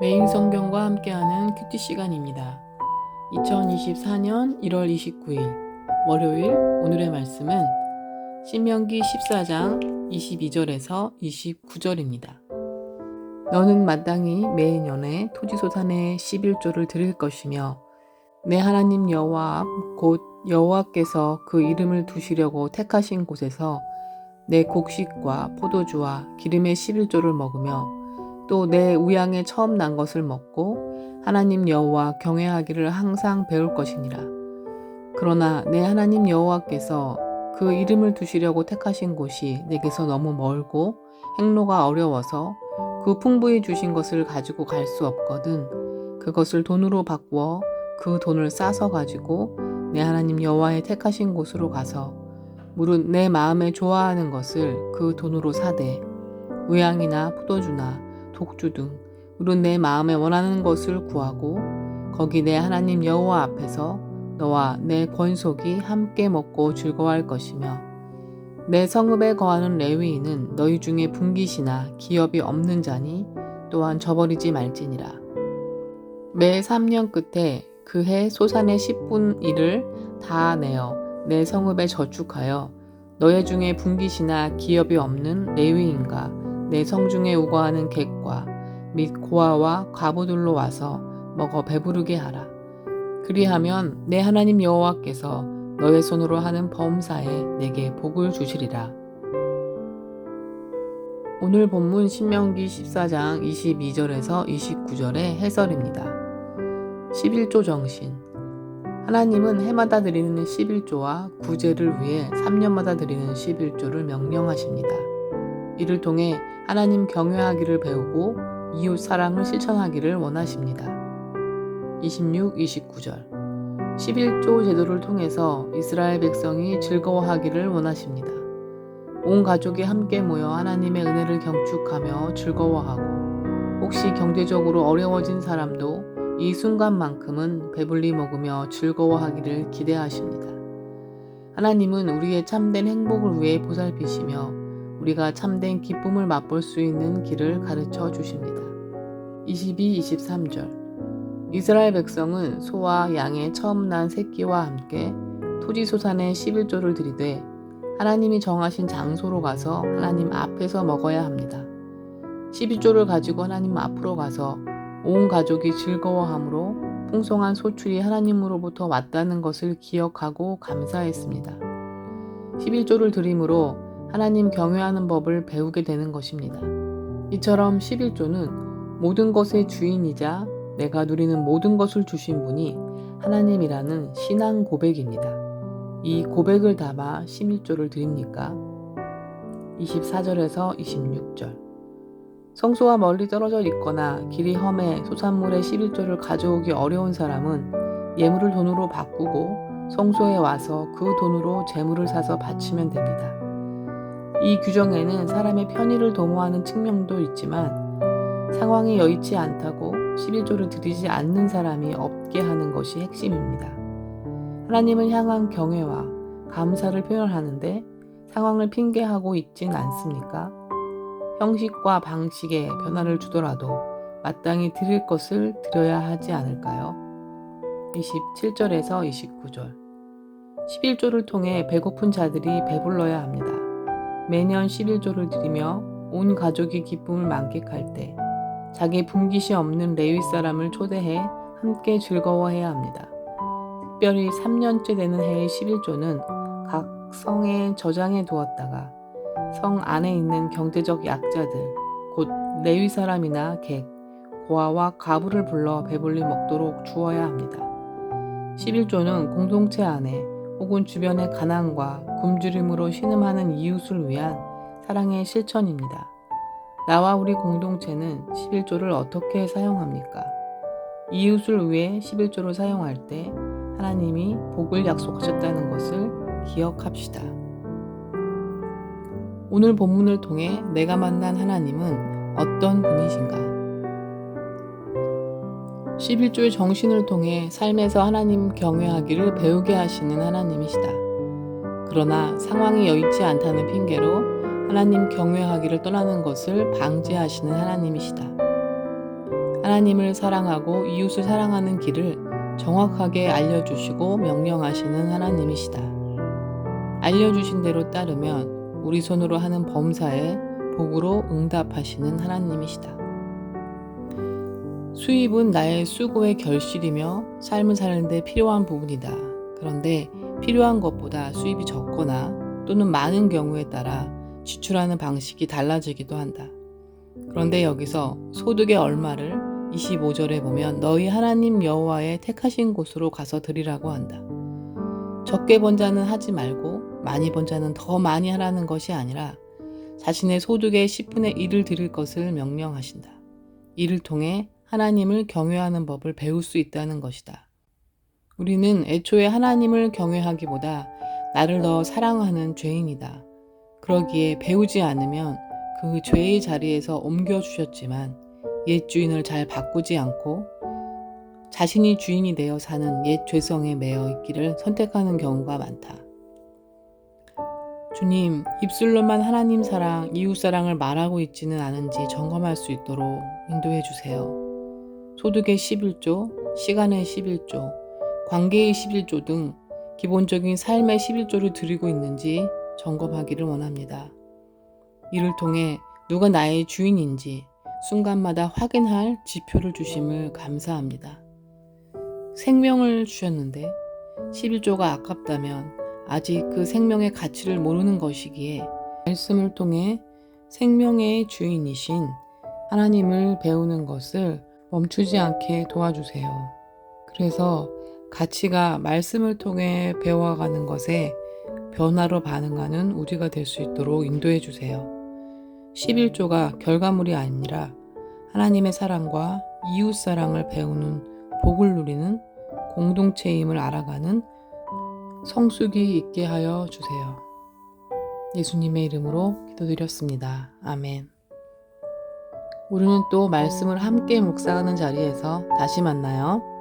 메인 성경과 함께하는 큐티 시간입니다. 2024년 1월 29일 월요일 오늘의 말씀은 신명기 14장 22절에서 29절입니다. 너는 마땅히 매년에 토지소산의 11조를 드릴 것이며 내 하나님 여호와 앞곧 여호와께서 그 이름을 두시려고 택하신 곳에서 내 곡식과 포도주와 기름의 11조를 먹으며 또 내 우양에 처음 난 것을 먹고 하나님 여호와 경외하기를 항상 배울 것이니라. 그러나 내 하나님 여호와께서 그 이름을 두시려고 택하신 곳이 내게서 너무 멀고 행로가 어려워서 그 풍부히 주신 것을 가지고 갈 수 없거든 그것을 돈으로 바꾸어 그 돈을 싸서 가지고 내 하나님 여호와의 택하신 곳으로 가서 무릇 내 마음에 좋아하는 것을 그 돈으로 사되 우양이나 포도주나 독주 등 무릇 내 마음에 원하는 것을 구하고 거기 내 하나님 여호와 앞에서 너와 내 권속이 함께 먹고 즐거워할 것이며 내 성읍에 거하는 레위인은 너희 중에 분깃이나 기업이 없는 자니 또한 저버리지 말지니라. 매 3년 끝에 그해 소산의 10분 1을 다 내어 내 성읍에 저축하여 너희 중에 분깃이나 기업이 없는 레위인과 내 성중에 우거하는 객과 및 고아와 과부들로 와서 먹어 배부르게 하라. 그리하면 내 하나님 여호와께서 너의 손으로 하는 범사에 내게 복을 주시리라. 오늘 본문 신명기 14장 22절에서 29절의 해설입니다. 11조 정신 하나님은 해마다 드리는 11조와 구제를 위해 3년마다 드리는 11조를 명령하십니다. 이를 통해 하나님 경외하기를 배우고 이웃 사랑을 실천하기를 원하십니다. 26, 29절 11조 제도를 통해서 이스라엘 백성이 즐거워하기를 원하십니다. 온 가족이 함께 모여 하나님의 은혜를 경축하며 즐거워하고 혹시 경제적으로 어려워진 사람도 이 순간만큼은 배불리 먹으며 즐거워하기를 기대하십니다. 하나님은 우리의 참된 행복을 위해 보살피시며 우리가 참된 기쁨을 맛볼 수 있는 길을 가르쳐 주십니다. 22, 23절 이스라엘 백성은 소와 양의 처음 난 새끼와 함께 토지 소산의 11조를 들이되 하나님이 정하신 장소로 가서 하나님 앞에서 먹어야 합니다. 12조를 가지고 하나님 앞으로 가서 온 가족이 즐거워하므로 풍성한 소출이 하나님으로부터 왔다는 것을 기억하고 감사했습니다. 11조를 드림으로 하나님 경외하는 법을 배우게 되는 것입니다. 이처럼 11조는 모든 것의 주인이자 내가 누리는 모든 것을 주신 분이 하나님이라는 신앙 고백입니다. 이 고백을 담아 11조를 드립니까? 24절에서 26절 성소와 멀리 떨어져 있거나 길이 험해 소산물의 11조를 가져오기 어려운 사람은 예물을 돈으로 바꾸고 성소에 와서 그 돈으로 재물을 사서 바치면 됩니다. 이 규정에는 사람의 편의를 도모하는 측면도 있지만 상황이 여의치 않다고 11조를 드리지 않는 사람이 없게 하는 것이 핵심입니다. 하나님을 향한 경외와 감사를 표현하는데 상황을 핑계하고 있진 않습니까? 형식과 방식에 변화를 주더라도 마땅히 드릴 것을 드려야 하지 않을까요? 27절에서 29절 11조를 통해 배고픈 자들이 배불러야 합니다. 매년 11조를 드리며 온 가족이 기쁨을 만끽할 때 자기 분깃이 없는 레위 사람을 초대해 함께 즐거워해야 합니다. 특별히 3년째 되는 해의 11조는 각 성에 저장해 두었다가 성 안에 있는 경제적 약자들, 곧 레위 사람이나 객, 고아와 가부를 불러 배불리 먹도록 주어야 합니다. 11조는 공동체 안에 혹은 주변의 가난과 굶주림으로 신음하는 이웃을 위한 사랑의 실천입니다. 나와 우리 공동체는 11조를 어떻게 사용합니까? 이웃을 위해 11조를 사용할 때 하나님이 복을 약속하셨다는 것을 기억합시다. 오늘 본문을 통해 내가 만난 하나님은 어떤 분이신가? 11조의 정신을 통해 삶에서 하나님 경외하기를 배우게 하시는 하나님이시다. 그러나 상황이 여의치 않다는 핑계로 하나님 경외하기를 떠나는 것을 방지하시는 하나님이시다. 하나님을 사랑하고 이웃을 사랑하는 길을 정확하게 알려주시고 명령하시는 하나님이시다. 알려주신 대로 따르면 우리 손으로 하는 범사에 복으로 응답하시는 하나님이시다. 수입은 나의 수고의 결실이며 삶을 사는데 필요한 부분이다. 그런데 필요한 것보다 수입이 적거나 또는 많은 경우에 따라 지출하는 방식이 달라지기도 한다. 그런데 여기서 소득의 얼마를 25절에 보면 너희 하나님 여호와의 택하신 곳으로 가서 드리라고 한다. 적게 번 자는 하지 말고 많이 번 자는 더 많이 하라는 것이 아니라 자신의 소득의 10분의 1을 드릴 것을 명령하신다. 이를 통해 하나님을 경외하는 법을 배울 수 있다는 것이다. 우리는 애초에 하나님을 경외하기보다 나를 더 사랑하는 죄인이다. 그러기에 배우지 않으면 그 죄의 자리에서 옮겨주셨지만 옛 주인을 잘 바꾸지 않고 자신이 주인이 되어 사는 옛 죄성에 매여 있기를 선택하는 경우가 많다. 주님, 입술로만 하나님 사랑, 이웃 사랑을 말하고 있지는 않은지 점검할 수 있도록 인도해 주세요. 소득의 11조, 시간의 11조, 관계의 11조 등 기본적인 삶의 11조를 드리고 있는지 점검하기를 원합니다. 이를 통해 누가 나의 주인인지 순간마다 확인할 지표를 주심을 감사합니다. 생명을 주셨는데 11조가 아깝다면 아직 그 생명의 가치를 모르는 것이기에 말씀을 통해 생명의 주인이신 하나님을 배우는 것을 멈추지 않게 도와주세요. 그래서 가치가 말씀을 통해 배워가는 것에 변화로 반응하는 우리가 될 수 있도록 인도해 주세요. 11조가 결과물이 아니라 하나님의 사랑과 이웃 사랑을 배우는 복을 누리는 공동체임을 알아가는 성숙이 있게 하여 주세요. 예수님의 이름으로 기도드렸습니다. 아멘. 우리는 또 말씀을 함께 묵상하는 자리에서 다시 만나요.